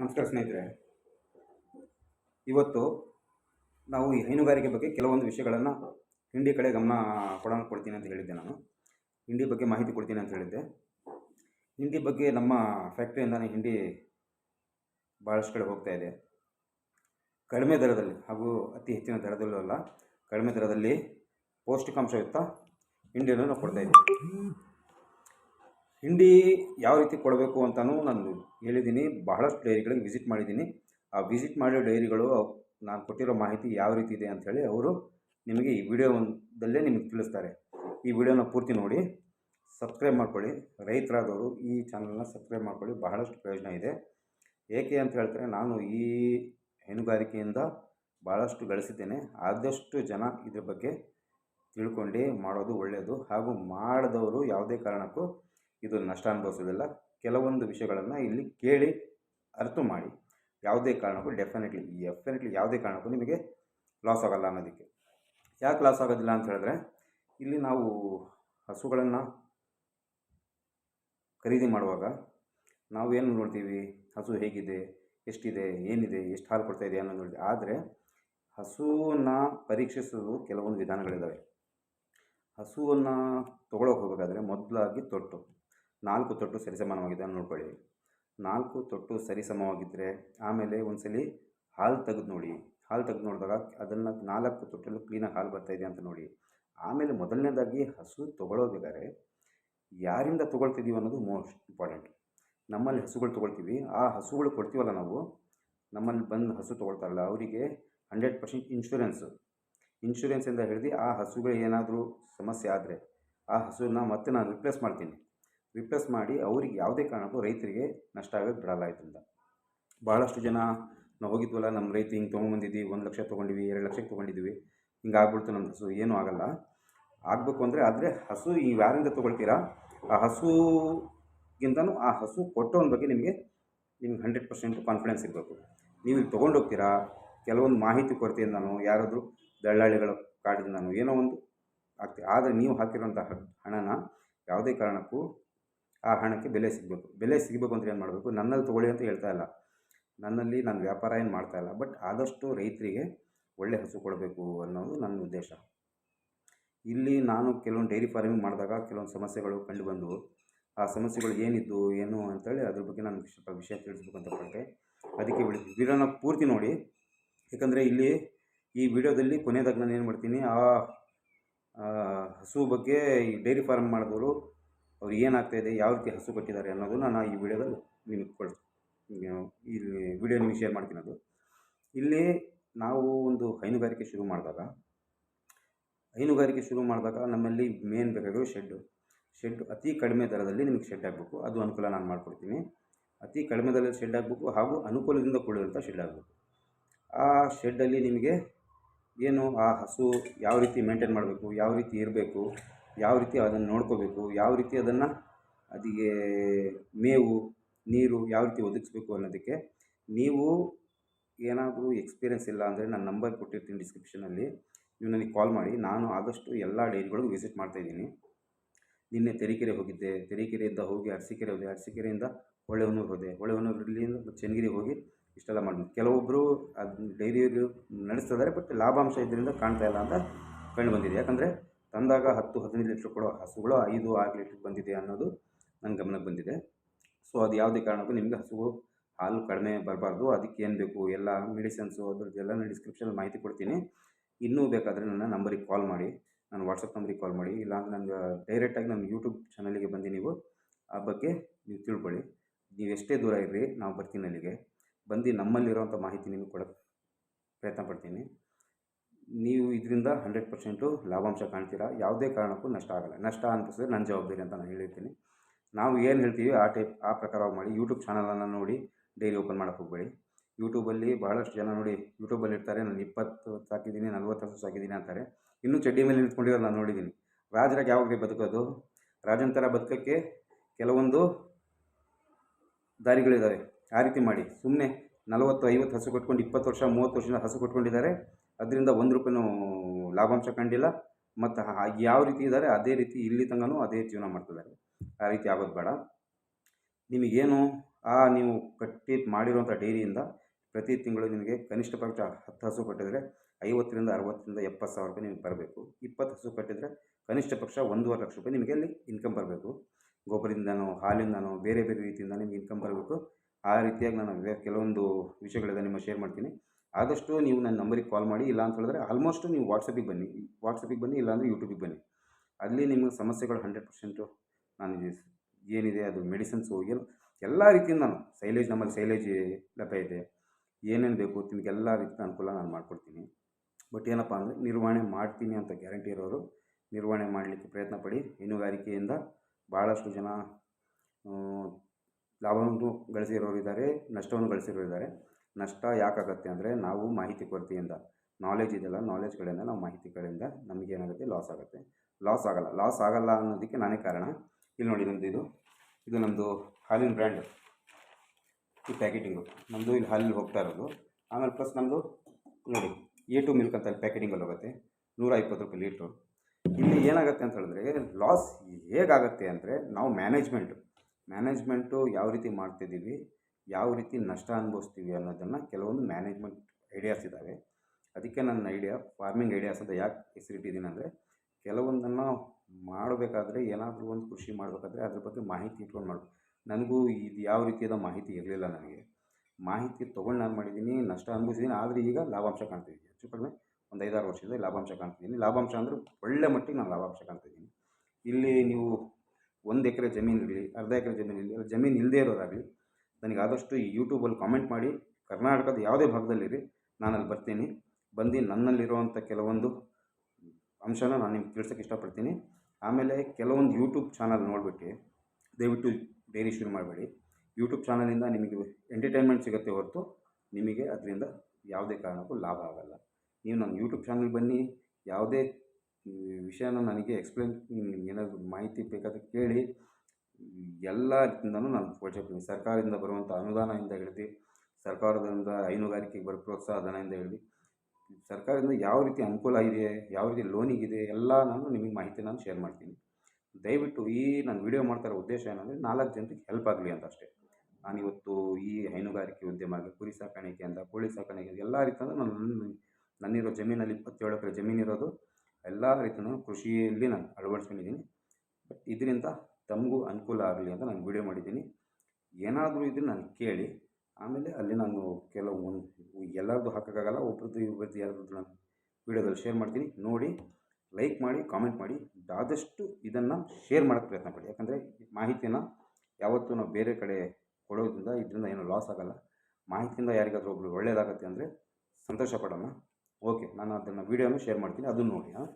ನಮಸ್ಕಾರ ಸ್ನೇಹಿತರೆ. ಇವತ್ತು ನಾವು ಈ ಹೈನುಗಾರಿಕೆ ಬಗ್ಗೆ ಕೆಲವೊಂದು ವಿಷಯಗಳನ್ನು ಹಿಂಡಿ ಕಡೆ ಗಮನ ಕೊಡೋಣ ಕೊಡ್ತೀನಿ ಅಂತ ಹೇಳಿದ್ದೆ ನಾನು. ಹಿಂಡಿ ಬಗ್ಗೆ ಮಾಹಿತಿ ಕೊಡ್ತೀನಿ ಅಂತ ಹೇಳಿದ್ದೆ. ಹಿಂಡಿ ಬಗ್ಗೆ ನಮ್ಮ ಫ್ಯಾಕ್ಟ್ರಿಯಿಂದನೇ ಹಿಂಡಿ ಭಾಳಷ್ಟು ಕಡೆ ಹೋಗ್ತಾ ಇದೆ. ಕಡಿಮೆ ದರದಲ್ಲಿ ಹಾಗೂ ಅತಿ ಹೆಚ್ಚಿನ ದರದಲ್ಲೂ ಅಲ್ಲ, ಕಡಿಮೆ ದರದಲ್ಲಿ ಪೌಷ್ಟಿಕಾಂಶಯುಕ್ತ ಹಿಂಡಿಯನ್ನು ನಾವು ಕೊಡ್ತಾ ಇದ್ದೀವಿ. ಹಿಂಡಿ ಯಾವ ರೀತಿ ಕೊಡಬೇಕು ಅಂತಲೂ ನಾನು ಹೇಳಿದ್ದೀನಿ. ಬಹಳಷ್ಟು ಡೈರಿಗಳಿಗೆ ವಿಸಿಟ್ ಮಾಡಿದ್ದೀನಿ. ಆ ವಿಸಿಟ್ ಮಾಡಿರೋ ಡೈರಿಗಳು, ನಾನು ಕೊಟ್ಟಿರೋ ಮಾಹಿತಿ ಯಾವ ರೀತಿ ಇದೆ ಅಂಥೇಳಿ ಅವರು ನಿಮಗೆ ಈ ವಿಡಿಯೋದಲ್ಲೇ ನಿಮಗೆ ತಿಳಿಸ್ತಾರೆ. ಈ ವಿಡಿಯೋನ ಪೂರ್ತಿ ನೋಡಿ. ಸಬ್ಸ್ಕ್ರೈಬ್ ಮಾಡ್ಕೊಳ್ಳಿ. ರೈತರಾದವರು ಈ ಚಾನಲ್ನ ಸಬ್ಸ್ಕ್ರೈಬ್ ಮಾಡ್ಕೊಳ್ಳಿ. ಬಹಳಷ್ಟು ಪ್ರಯೋಜನ ಇದೆ. ಏಕೆ ಅಂತ ಹೇಳ್ತಾರೆ, ನಾನು ಈ ಹೈನುಗಾರಿಕೆಯಿಂದ ಭಾಳಷ್ಟು ಗಳಿಸಿದ್ದೇನೆ ಆದಷ್ಟು ಜನ ಇದ್ರ ಬಗ್ಗೆ ತಿಳ್ಕೊಂಡು ಮಾಡೋದು ಒಳ್ಳೆಯದು. ಹಾಗೂ ಮಾಡಿದವರು ಯಾವುದೇ ಕಾರಣಕ್ಕೂ ಇದು ನಷ್ಟ ಅನುಭವಿಸೋದಿಲ್ಲ. ಕೆಲವೊಂದು ವಿಷಯಗಳನ್ನು ಇಲ್ಲಿ ಕೇಳಿ ಅರ್ಥ ಮಾಡಿ. ಯಾವುದೇ ಕಾರಣಕ್ಕೂ ಡೆಫಿನೆಟ್ಲಿ ಡೆಫಿನೆಟ್ಲಿ ಯಾವುದೇ ಕಾರಣಕ್ಕೂ ನಿಮಗೆ ಲಾಸ್ ಆಗೋಲ್ಲ ಅನ್ನೋದಕ್ಕೆ. ಯಾಕೆ ಲಾಸ್ ಆಗೋದಿಲ್ಲ ಅಂತ ಹೇಳಿದ್ರೆ, ಇಲ್ಲಿ ನಾವು ಹಸುಗಳನ್ನು ಖರೀದಿ ಮಾಡುವಾಗ ನಾವು ಏನು ನೋಡ್ತೀವಿ? ಹಸು ಹೇಗಿದೆ? ಎಷ್ಟಿದೆ? ಏನಿದೆ? ಎಷ್ಟು ಹಾಲು ಕೊಡ್ತಾ ಇದೆ ಅನ್ನೋದು ನೋಡ್ತೀವಿ. ಆದರೆ ಹಸುವನ್ನು ಪರೀಕ್ಷಿಸೋದು ಕೆಲವೊಂದು ವಿಧಾನಗಳಿದ್ದಾವೆ ಹಸುವನ್ನು ತೊಗೊಳಕ್ಕೆ ಹೋಗಬೇಕಾದ್ರೆ ಮೊದಲಾಗಿ ತೊಟ್ಟು. ನಾಲ್ಕು ತೊಟ್ಟು ಸರಿಸಮಾನವಾಗಿದೆ ನೋಡ್ಕೊಳ್ಳಿ. ನಾಲ್ಕು ತೊಟ್ಟು ಸರಿಸಮವಾಗಿದ್ದರೆ ಆಮೇಲೆ ಒಂದ್ಸಲಿ ಹಾಲು ತೆಗೆದು ನೋಡಿ. ಹಾಲು ತೆಗೆದು ನೋಡಿದಾಗ ಅದನ್ನು ನಾಲ್ಕು ತೊಟ್ಟಲು ಕ್ಲೀನಾಗಿ ಹಾಲು ಬರ್ತಾ ಇದೆ ಅಂತ ನೋಡಿ. ಆಮೇಲೆ ಮೊದಲನೇದಾಗಿ ಹಸು ತೊಗೊಳೋದಿದ್ದಾರೆ. ಯಾರಿಂದ ತೊಗೊಳ್ತಿದ್ದೀವಿ ಅನ್ನೋದು ಮೋಸ್ಟ್ ಇಂಪಾರ್ಟೆಂಟ್ ನಮ್ಮಲ್ಲಿ ಹಸುಗಳು ತೊಗೊಳ್ತೀವಿ. ಆ ಹಸುಗಳು ಕೊಡ್ತೀವಲ್ಲ ನಾವು, ನಮ್ಮಲ್ಲಿ ಬಂದು ಹಸು ತೊಗೊಳ್ತಾರಲ್ಲ, ಅವರಿಗೆ ಹಂಡ್ರೆಡ್ ಪರ್ಸೆಂಟ್ ಇನ್ಶೂರೆನ್ಸು ಇನ್ಶೂರೆನ್ಸಿಂದ ಹಿಡಿದು ಆ ಹಸುಗಳು ಏನಾದರೂ ಸಮಸ್ಯೆ ಆದರೆ ಆ ಹಸುವನ್ನ ಮತ್ತೆ ನಾನು ರಿಪ್ಲೇಸ್ ಮಾಡ್ತೀನಿ. ರಿಪ್ಲೇಸ್ ಮಾಡಿ ಅವ್ರಿಗೆ ಯಾವುದೇ ಕಾರಣಕ್ಕೂ ರೈತರಿಗೆ ನಷ್ಟ ಆಗೋದು ಬಿಡಲ್ಲ ಇದರಿಂದ. ಭಾಳಷ್ಟು ಜನ ನಾವು ಹೋಗಿದ್ವಲ್ಲ ನಮ್ಮ ರೈತ ಹಿಂಗೆ ತೊಗೊಂಬಂದಿದ್ವಿ, ಒಂದು ಲಕ್ಷ ತೊಗೊಂಡಿವಿ ಎರಡು ಲಕ್ಷಕ್ಕೆ ತೊಗೊಂಡಿದ್ವಿ, ಹಿಂಗೆ ಆಗ್ಬಿಡ್ತು ನಮ್ಮ ಹಸು, ಏನೂ ಆಗಲ್ಲ. ಆಗಬೇಕು ಅಂದರೆ ಆದರೆ ಹಸು ಈ ಯಾರಿಂದ ತೊಗೊಳ್ತೀರಾ? ಆ ಹಸುಗಿಂತನೂ ಆ ಹಸು ಕೊಟ್ಟೋನ ಬಗ್ಗೆ ನಿಮಗೆ ನಿಮ್ಗೆ ಹಂಡ್ರೆಡ್ ಪರ್ಸೆಂಟ್ ಕಾನ್ಫಿಡೆನ್ಸ್ ಇರಬೇಕು. ನೀವು ಇಲ್ಲಿ ತೊಗೊಂಡೋಗ್ತೀರಾ ಕೆಲವೊಂದು ಮಾಹಿತಿ ಕೊರತೆಯಿಂದನೋ ಯಾರಾದರೂ ದಳ್ಳಾಳಿಗಳ ನಾನು ಏನೋ ಒಂದು ಆಗ್ತೀವಿ ಆದರೆ ನೀವು ಹಾಕಿರೋಂಥ ಹಣನ ಯಾವುದೇ ಕಾರಣಕ್ಕೂ ಆ ಹಣಕ್ಕೆ ಬೆಲೆ ಸಿಗಬೇಕು. ಬೆಲೆ ಸಿಗಬೇಕು ಅಂದರೆ ಏನು ಮಾಡಬೇಕು? ನನ್ನಲ್ಲಿ ತೊಗೊಳ್ಳಿ ಅಂತ ಹೇಳ್ತಾ ಇಲ್ಲ. ನನ್ನಲ್ಲಿ ನಾನು ವ್ಯಾಪಾರ ಏನು ಮಾಡ್ತಾ ಇಲ್ಲ. ಬಟ್ ಆದಷ್ಟು ರೈತರಿಗೆ ಒಳ್ಳೆ ಹಸು ಕೊಡಬೇಕು ಅನ್ನೋದು ನನ್ನ ಉದ್ದೇಶ. ಇಲ್ಲಿ ನಾನು ಕೆಲವೊಂದು ಡೈರಿ ಫಾರ್ಮಿಂಗ್ ಮಾಡಿದಾಗ ಕೆಲವೊಂದು ಸಮಸ್ಯೆಗಳು ಕಂಡು ಬಂದವು ಆ ಸಮಸ್ಯೆಗಳು ಏನಿದ್ದು ಏನು ಅಂತೇಳಿ ಅದ್ರ ಬಗ್ಗೆ ನಾನು ಸ್ವಲ್ಪ ವಿಷಯ ತಿಳಿಸ್ಬೇಕು ಅಂತ ಪಟ್ಟೆ ಅದಕ್ಕೆ ವಿಡಿ ವಿಡಿಯೋನ ಪೂರ್ತಿ ನೋಡಿ. ಯಾಕಂದರೆ ಇಲ್ಲಿ ಈ ವಿಡಿಯೋದಲ್ಲಿ ಕೊನೆಯದಾಗ ನಾನು ಏನು ಮಾಡ್ತೀನಿ ಆ, ಹಸು ಬಗ್ಗೆ ಈ ಡೈರಿ ಫಾರ್ಮ್ ಮಾಡಿದವರು ಅವ್ರು ಏನಾಗ್ತಾ ಇದೆ, ಯಾವ ರೀತಿ ಹಸು ಕಟ್ಟಿದ್ದಾರೆ ಅನ್ನೋದನ್ನು ನಾನು ಈ ವಿಡಿಯೋದಲ್ಲಿ ನಿಮಗೆ ಕೊಡ್ ಇಲ್ಲಿ ವಿಡಿಯೋ ನಿಮಗೆ ಶೇರ್ ಮಾಡ್ತೀನಿ ಅದು. ಇಲ್ಲಿ ನಾವು ಒಂದು ಹೈನುಗಾರಿಕೆ ಶುರು ಮಾಡಿದಾಗ, ಹೈನುಗಾರಿಕೆ ಶುರು ಮಾಡಿದಾಗ ನಮ್ಮಲ್ಲಿ ಮೇನ್ ಬೇಕಾಗಿರೋ ಶೆಡ್ಡು ಶೆಡ್ ಅತಿ ಕಡಿಮೆ ದರದಲ್ಲಿ ನಿಮಗೆ ಶೆಡ್ ಆಗಬೇಕು. ಅದು ಅನುಕೂಲ ನಾನು ಮಾಡಿಕೊಡ್ತೀನಿ. ಅತಿ ಕಡಿಮೆ ದರದಲ್ಲಿ ಶೆಡ್ ಆಗಬೇಕು ಹಾಗೂ ಅನುಕೂಲದಿಂದ ಕೂಡಿದಂಥ ಶೆಡ್ ಆಗಬೇಕು. ಆ ಶೆಡ್ಡಲ್ಲಿ ನಿಮಗೆ ಏನು, ಆ ಹಸು ಯಾವ ರೀತಿ ಮೇಂಟೈನ್ ಮಾಡಬೇಕು, ಯಾವ ರೀತಿ ಇರಬೇಕು ಯಾವ ರೀತಿ ಅದನ್ನು ನೋಡ್ಕೋಬೇಕು, ಯಾವ ರೀತಿ ಅದನ್ನು ಅದಕ್ಕೆ ಮೇವು, ನೀರು ಯಾವ ರೀತಿ ಒದಗಿಸ್ಬೇಕು ಅನ್ನೋದಕ್ಕೆ ನೀವು ಏನಾದರೂ ಎಕ್ಸ್ಪೀರಿಯೆನ್ಸ್ ಇಲ್ಲ ಅಂದರೆ ನಾನು ನಂಬರ್ ಕೊಟ್ಟಿರ್ತೀನಿ ಡಿಸ್ಕ್ರಿಪ್ಷನಲ್ಲಿ ನೀವು ನನಗೆ ಕಾಲ್ ಮಾಡಿ. ನಾನು ಆದಷ್ಟು ಎಲ್ಲ ಡೈರಿಗಳಿಗೂ ವಿಸಿಟ್ ಮಾಡ್ತಾಯಿದ್ದೀನಿ ನಿನ್ನೆ ತೆರಿಕೆರೆ ಹೋಗಿದ್ದೆ. ತರೀಕೆರೆಯಿಂದ ಹೋಗಿ ಅರಸೀಕೆರೆ ಹೋದೆ. ಅರಸೀಕೆರೆಯಿಂದ ಹೊಳೆಹೊನ್ನೂರು ಹೋದೆ. ಹೊಳೆಹೊನ್ನೂರಲ್ಲಿಂದ ಚೆನ್ನಗಿರಿ ಹೋಗಿ ಇಷ್ಟೆಲ್ಲ ಮಾಡಿದ್ವಿ ಕೆಲವೊಬ್ಬರು ಅದು ಡೈರಿಯಲ್ಲಿ ನಡೆಸ್ತಿದ್ದಾರೆ ಬಟ್ ಲಾಭಾಂಶ ಇದರಿಂದ ಕಾಣ್ತಾ ಇಲ್ಲ ಅಂತ ಕಂಡು ಬಂದಿದೆ. ಯಾಕಂದರೆ ತಂದಾಗ ಹತ್ತು ಹದಿನೈದು ಲೀಟ್ರ್ ಕೊಡೋ ಹಸುಗಳು ಐದು ಆರು ಲೀಟ್ರ್ ಬಂದಿದೆ ಅನ್ನೋದು ನನ್ನ ಗಮನಕ್ಕೆ ಬಂದಿದೆ. ಸೊ ಅದು ಯಾವುದೇ ಕಾರಣಕ್ಕೂ ನಿಮಗೆ ಹಸುಗಳು ಹಾಲು ಕಡಿಮೆ ಬರಬಾರ್ದು. ಅದಕ್ಕೆ ಏನು ಬೇಕು? ಎಲ್ಲ ಮೆಡಿಸಿನ್ಸು ಅದ್ರದ್ದೆಲ್ಲ ನಾನು ಡಿಸ್ಕ್ರಿಪ್ಷನಲ್ಲಿ ಮಾಹಿತಿ ಕೊಡ್ತೀನಿ. ಇನ್ನೂ ಬೇಕಾದರೆ ನನ್ನ ನಂಬರಿಗೆ ಕಾಲ್ ಮಾಡಿ. ನಾನು ವಾಟ್ಸಪ್ ನಂಬರಿಗೆ ಕಾಲ್ ಮಾಡಿ. ಇಲ್ಲಾಂದ್ರೆ ನನಗೆ ಡೈರೆಕ್ಟಾಗಿ ನಮ್ಮ ಯೂಟ್ಯೂಬ್ ಚಾನಲಿಗೆ ಬಂದು ನೀವು ಆ ಬಗ್ಗೆ ನೀವು ತಿಳ್ಕೊಳ್ಳಿ. ನೀವು ಎಷ್ಟೇ ದೂರ ಇರ್ರಿ, ನಾವು ಬರ್ತೀನಿ ಅಲ್ಲಿಗೆ. ಬಂದು ನಮ್ಮಲ್ಲಿರೋವಂಥ ಮಾಹಿತಿ ನಿಮಗೆ ಕೊಡೋಕ್ಕೆ ಪ್ರಯತ್ನ ಪಡ್ತೀನಿ. ನೀವು ಇದರಿಂದ ಹಂಡ್ರೆಡ್ ಪರ್ಸೆಂಟು ಲಾಭಾಂಶ ಕಾಣ್ತೀರಾ? ಯಾವುದೇ ಕಾರಣಕ್ಕೂ ನಷ್ಟ ಆಗಲ್ಲ. ನಷ್ಟ ಅನಿಸಿದ್ರೆ ನನ್ನ ಜವಾಬ್ದಾರಿ ಅಂತ ನಾನು ಹೇಳಿರ್ತೀನಿ. ನಾವು ಏನು ಹೇಳ್ತೀವಿ ಆ ಟೈಪ್, ಆ ಪ್ರಕಾರವಾಗಿ ಮಾಡಿ ಯೂಟ್ಯೂಬ್ ಚಾನಲನ್ನು ನೋಡಿ ಡೈಲಿ ಓಪನ್ ಮಾಡೋಕ್ಕೆ ಹೋಗಬೇಡಿ. ಯೂಟ್ಯೂಬಲ್ಲಿ ಭಾಳಷ್ಟು ಜನ ನೋಡಿ ಯೂಟ್ಯೂಬಲ್ಲಿ ಇರ್ತಾರೆ ನಾನು ಇಪ್ಪತ್ತು ಸಾಕಿದ್ದೀನಿ, ನಲ್ವತ್ತು ಹಸು ಸಾಕಿದ್ದೀನಿ ಅಂತಾರೆ. ಇನ್ನೂ ಚಡ್ಡಿ ಮೇಲೆ ನಿಂತ್ಕೊಂಡಿರೋದು ನಾನು ನೋಡಿದ್ದೀನಿ. ರಾಜರಾಗ ಯಾವಾಗ ಬದುಕೋದು? ರಾಜನ ಥರ ಬದುಕೋಕ್ಕೆ ಕೆಲವೊಂದು ದಾರಿಗಳಿದ್ದಾವೆ ಆ ರೀತಿ ಮಾಡಿ. ಸುಮ್ಮನೆ ನಲವತ್ತು ಐವತ್ತು ಹಸು ಕಟ್ಕೊಂಡು ಇಪ್ಪತ್ತು ವರ್ಷ, ಮೂವತ್ತು ವರ್ಷದಿಂದ ಹಸು ಕಟ್ಕೊಂಡಿದ್ದಾರೆ. ಅದರಿಂದ ಒಂದು ರೂಪಾಯಿನೂ ಲಾಭಾಂಶ ಕಂಡಿಲ್ಲ. ಮತ್ತು ಯಾವ ರೀತಿ ಇದ್ದಾರೆ ಅದೇ ರೀತಿ ಇಲ್ಲಿ ತನಕನೂ ಅದೇ ಜೀವನ ಮಾಡ್ತಿದ್ದಾರೆ. ಆ ರೀತಿ ಆಗೋದು ಬೇಡ. ನಿಮಗೇನು, ಆ ನೀವು ಕಟ್ಟಿ ಮಾಡಿರುವಂಥ ಡೈರಿಯಿಂದ ಪ್ರತಿ ತಿಂಗಳು ನಿಮಗೆ ಕನಿಷ್ಠ ಪಕ್ಷ ಹತ್ತು ಹಸು ಕಟ್ಟಿದರೆ ಐವತ್ತರಿಂದ ಅರವತ್ತರಿಂದ ಎಪ್ಪತ್ತು ಸಾವಿರ ರೂಪಾಯಿ ನಿಮಗೆ ಬರಬೇಕು. ಇಪ್ಪತ್ತು ಹಸು ಕಟ್ಟಿದರೆ ಕನಿಷ್ಠ ಪಕ್ಷ ಒಂದೂವರೆ ಲಕ್ಷ ರೂಪಾಯಿ ನಿಮಗೆ ಅಲ್ಲಿ ಇನ್ಕಮ್ ಬರಬೇಕು. ಗೊಬ್ಬರದಿಂದನೋ, ಹಾಲಿಂದನೋ, ಬೇರೆ ಬೇರೆ ರೀತಿಯಿಂದ ನಿಮ್ಗೆ ಇನ್ಕಮ್ ಬರಬೇಕು. ಆ ರೀತಿಯಾಗಿ ನಾನು ಕೆಲವೊಂದು ವಿಷಯಗಳಿದೆ ನಿಮ್ಮ ಶೇರ್ ಮಾಡ್ತೀನಿ. ಆದಷ್ಟು ನೀವು ನನ್ನ ನಂಬರಿಗೆ ಕಾಲ್ ಮಾಡಿ, ಇಲ್ಲ ಅಂತ ಹೇಳಿದ್ರೆ ಆಲ್ಮೋಸ್ಟ್ ನೀವು ವಾಟ್ಸಪ್ಪಿಗೆ ಬನ್ನಿ. ವಾಟ್ಸಪ್ಪಿಗೆ ಬನ್ನಿ, ಇಲ್ಲಾಂದರೆ ಯೂಟ್ಯೂಬಿಗೆ ಬನ್ನಿ. ಅಲ್ಲಿ ನಿಮ್ಮ ಸಮಸ್ಯೆಗಳು ಹಂಡ್ರೆಡ್ ಪರ್ಸೆಂಟು ನಾನು ಏನಿದೆ, ಅದು ಮೆಡಿಸಿನ್ಸು ಎಲ್ಲ ಎಲ್ಲ ರೀತಿಯಿಂದ ನಾನು ಸೈಲೇಜ್ ನಮ್ಮಲ್ಲಿ ಸೈಲೇಜ್ ಲಭ್ಯ ಇದೆ. ಏನೇನು ಬೇಕು, ನಿಮಗೆ ಎಲ್ಲ ರೀತಿಯ ಅನುಕೂಲ ನಾನು ಮಾಡಿಕೊಡ್ತೀನಿ. ಬಟ್ ಏನಪ್ಪ ಅಂದರೆ, ನಿರ್ವಹಣೆ ಮಾಡ್ತೀನಿ ಅಂತ ಗ್ಯಾರಂಟಿ ಇರೋರು, ನಿರ್ವಹಣೆ ಮಾಡಲಿಕ್ಕೆ ಪ್ರಯತ್ನ ಪಡಿ. ಹೈನುಗಾರಿಕೆಯಿಂದ ಭಾಳಷ್ಟು ಜನ ಲಾಭವನ್ನು ಗಳಿಸಿರೋರಿದ್ದಾರೆ, ನಷ್ಟವನ್ನು ಗಳಿಸಿರೋರು ಇದ್ದಾರೆ ನಷ್ಟ ಯಾಕಾಗತ್ತೆ ಅಂದರೆ ನಾವು ಮಾಹಿತಿ ಕೊರತೆಯಿಂದ ನಾಲೆಜ್ ಇದೆಯಲ್ಲ ನಾಲೆಜ್ ಕಡೆಯಿಂದ ನಾವು ಮಾಹಿತಿ ಕಡೆಯಿಂದ ನಮಗೇನಾಗುತ್ತೆ ಲಾಸ್ ಆಗುತ್ತೆ. ಲಾಸ್ ಆಗಲ್ಲ. ಲಾಸ್ ಆಗಲ್ಲ ಅನ್ನೋದಕ್ಕೆ ನಾನೇ ಕಾರಣ. ಇಲ್ಲಿ ನೋಡಿ ನಮ್ಮದು ಇದು. ಇದು ನಮ್ಮದು ಹಾಲಿನ ಬ್ರ್ಯಾಂಡ್ ಈ ಪ್ಯಾಕೆಟಿಂಗು ನಮ್ಮದು ಇಲ್ಲಿ ಹಾಲಿನಲ್ಲಿ ಹೋಗ್ತಾ ಇರೋದು. ಆಮೇಲೆ ಪ್ಲಸ್ ನಮ್ಮದು ನೋಡಿ ಎ ಟು ಮಿಲ್ಕ್ ಅಂತ ಪ್ಯಾಕೆಟಿಂಗಲ್ಲಿ ಹೋಗುತ್ತೆ. ನೂರ ಇಪ್ಪತ್ತು ರೂಪಾಯಿ ಲೀಟ್ರು ಇಲ್ಲಿ ಏನಾಗುತ್ತೆ ಅಂತ ಹೇಳಿದ್ರೆ ಲಾಸ್ ಹೇಗಾಗುತ್ತೆ ಅಂದರೆ ನಾವು ಮ್ಯಾನೇಜ್ಮೆಂಟು ಮ್ಯಾನೇಜ್ಮೆಂಟು ಯಾವ ರೀತಿ ಮಾಡ್ತಿದ್ದೀವಿ? ಯಾವ ರೀತಿ ನಷ್ಟ ಅನುಭವಿಸ್ತೀವಿ ಅನ್ನೋದನ್ನು ಕೆಲವೊಂದು ಮ್ಯಾನೇಜ್ಮೆಂಟ್ ಐಡಿಯಾಸ್ ಇದ್ದಾವೆ ಅದಕ್ಕೆ ನನ್ನ ಐಡಿಯಾ ಫಾರ್ಮಿಂಗ್ ಐಡಿಯಾಸ್ ಅಂತ ಯಾಕೆ ಹೆಸರಿಟ್ಟಿದ್ದೀನಿ ಅಂದರೆ, ಕೆಲವೊಂದನ್ನು ಮಾಡಬೇಕಾದ್ರೆ, ಏನಾದರೂ ಒಂದು ಕೃಷಿ ಮಾಡಬೇಕಾದ್ರೆ ಅದ್ರ ಬಗ್ಗೆ ಮಾಹಿತಿ ಇಟ್ಕೊಂಡು ಮಾಡಬೇಕು. ನನಗೂ ಇದು ಯಾವ ರೀತಿಯಾದ ಮಾಹಿತಿ ಇರಲಿಲ್ಲ ನನಗೆ. ಮಾಹಿತಿ ತೊಗೊಂಡು ನಾನು ಮಾಡಿದ್ದೀನಿ, ನಷ್ಟ ಅನುಭವಿಸಿದ್ದೀನಿ, ಆದರೆ ಈಗ ಲಾಭಾಂಶ ಕಾಣ್ತಿದ್ದೀನಿ ಹೆಚ್ಚು ಕಡಿಮೆ ಒಂದು ಐದಾರು ವರ್ಷದಿಂದ ಲಾಭಾಂಶ ಕಾಣ್ತಿದ್ದೀನಿ. ಲಾಭಾಂಶ ಅಂದರೆ ಒಳ್ಳೆ ಮಟ್ಟಿಗೆ ನಾನು ಲಾಭಾಂಶ ಕಾಣ್ತಿದ್ದೀನಿ. ಇಲ್ಲಿ ನೀವು ಒಂದು ಎಕರೆ ಜಮೀನು ಇರಲಿ ಅರ್ಧ ಎಕರೆ ಜಮೀನು ಇರಲಿ ಜಮೀನು ಇಲ್ಲದೇ ಇರೋರಾಗಲಿ ನನಗೆ ಆದಷ್ಟು ಈ ಯೂಟ್ಯೂಬಲ್ಲಿ ಕಾಮೆಂಟ್ ಮಾಡಿ ಕರ್ನಾಟಕದ ಯಾವುದೇ ಭಾಗದಲ್ಲಿರಿ ನಾನು ಅಲ್ಲಿ ಬರ್ತೀನಿ. ಬಂದು ನನ್ನಲ್ಲಿರುವಂಥ ಕೆಲವೊಂದು ಅಂಶನ ನಾನು ನಿಮ್ಗೆ ತಿಳ್ಸೋಕ್ಕೆ ಇಷ್ಟಪಡ್ತೀನಿ. ಆಮೇಲೆ ಕೆಲವೊಂದು ಯೂಟ್ಯೂಬ್ ಚಾನಲ್ ನೋಡಿಬಿಟ್ಟು ದಯವಿಟ್ಟು ಡೈರಿ ಶುರು ಮಾಡಬೇಡಿ. ಯೂಟ್ಯೂಬ್ ಚಾನಲಿಂದ ನಿಮಗೆ ಎಂಟರ್ಟೈನ್ಮೆಂಟ್ ಸಿಗುತ್ತೆ ಹೊರತು ನಿಮಗೆ ಅದರಿಂದ ಯಾವುದೇ ಕಾರಣಕ್ಕೂ ಲಾಭ ಆಗಲ್ಲ. ನೀವು ನನ್ನ ಯೂಟ್ಯೂಬ್ ಚಾನಲ್ ಬನ್ನಿ, ಯಾವುದೇ ವಿಷಯನ ನನಗೆ ಎಕ್ಸ್ಪ್ಲೇನ್, ನಿಮ್ಗೆ ಏನಾದರೂ ಮಾಹಿತಿ ಬೇಕಾದರೆ ಕೇಳಿ ಎಲ್ಲ ರೀತಿಯಿಂದಲೂ ನಾನು ಪ್ರೋತ್ಸಾಹಿಸ್ತೀನಿ ಸರ್ಕಾರದಿಂದ ಬರುವಂಥ ಅನುದಾನದಿಂದ ಹಿಡಿದು ಸರ್ಕಾರದಿಂದ ಹೈನುಗಾರಿಕೆಗೆ ಬರೋ ಪ್ರೋತ್ಸಾಹ ಧನದಿಂದ ಹಿಡಿದು ಸರ್ಕಾರದಿಂದ ಯಾವ ರೀತಿ ಅನುಕೂಲ ಇದೆ, ಯಾವ ರೀತಿ ಲೋನಿಗಿದೆ ಎಲ್ಲ ನಾನು ನಿಮಗೆ ಮಾಹಿತಿ ನಾನು ಶೇರ್ ಮಾಡ್ತೀನಿ. ದಯವಿಟ್ಟು ಈ ನಾನು ವಿಡಿಯೋ ಮಾಡ್ತಾರೋ ಉದ್ದೇಶ ಏನಂದರೆ ನಾಲ್ಕು ಜನರಿಗೆ ಹೆಲ್ಪ್ ಆಗಲಿ ಅಂತ ಅಷ್ಟೇ. ನಾನು ಇವತ್ತು ಈ ಹೈನುಗಾರಿಕೆ ಉದ್ಯಮ ಆಗಲಿ ಕುರಿ ಸಾಕಾಣಿಕೆ ಅಂತ, ಕೋಳಿ ಸಾಕಾಣಿಕೆ ಎಲ್ಲ ರೀತಿಯಿಂದ ನಾನು ನನ್ನ- ನನ್ನಿರೋ ಜಮೀನಲ್ಲಿ ಇಪ್ಪತ್ತೇಳು ಎಕರೆ ಜಮೀನಿರೋದು ಎಲ್ಲ ರೀತಿಯೂ ಕೃಷಿಯಲ್ಲಿ ನಾನು ಅಳವಡಿಸ್ಕೊಂಡಿದ್ದೀನಿ. ಬಟ್ ಇದರಿಂದ ತಮಗೂ ಅನುಕೂಲ ಆಗಲಿ ಅಂತ ನಾನು ವಿಡಿಯೋ ಮಾಡಿದ್ದೀನಿ. ಏನಾದರೂ ಇದ್ರೆ ನಾನು ಕೇಳಿ, ಆಮೇಲೆ ಅಲ್ಲಿ ನಾನು ಕೆಲವು ಒಂದು ಎಲ್ಲರದ್ದು ಹಾಕೋಕ್ಕಾಗಲ್ಲ, ಒಬ್ರದ್ದು ಇಬ್ಬರದ್ದು ಯಾರದ್ದು ನಾನು ವಿಡಿಯೋದಲ್ಲಿ ಶೇರ್ ಮಾಡ್ತೀನಿ. ನೋಡಿ ಲೈಕ್ ಮಾಡಿ ಕಾಮೆಂಟ್ ಮಾಡಿ, ಆದಷ್ಟು ಇದನ್ನು ಶೇರ್ ಮಾಡೋಕ್ಕೆ ಪ್ರಯತ್ನ ಪಡಿ. ಯಾಕಂದರೆ ಮಾಹಿತಿನ ಯಾವತ್ತೂ ನಾವು ಬೇರೆ ಕಡೆ ಕೊಡೋದ್ರಿಂದ ಇದರಿಂದ ಏನೂ ಲಾಸ್ ಆಗಲ್ಲ. ಮಾಹಿತಿಯಿಂದ ಯಾರಿಗಾದರೂ ಒಬ್ಬರು ಒಳ್ಳೆಯದಾಗತ್ತೆ ಅಂದರೆ ಸಂತೋಷ ಪಡೋಣ. ಓಕೆ ನಾನು ಅದನ್ನು ವೀಡಿಯೋನು ಶೇರ್ ಮಾಡ್ತೀನಿ. ಅದನ್ನು ನೋಡಿ, ಹಾಂ.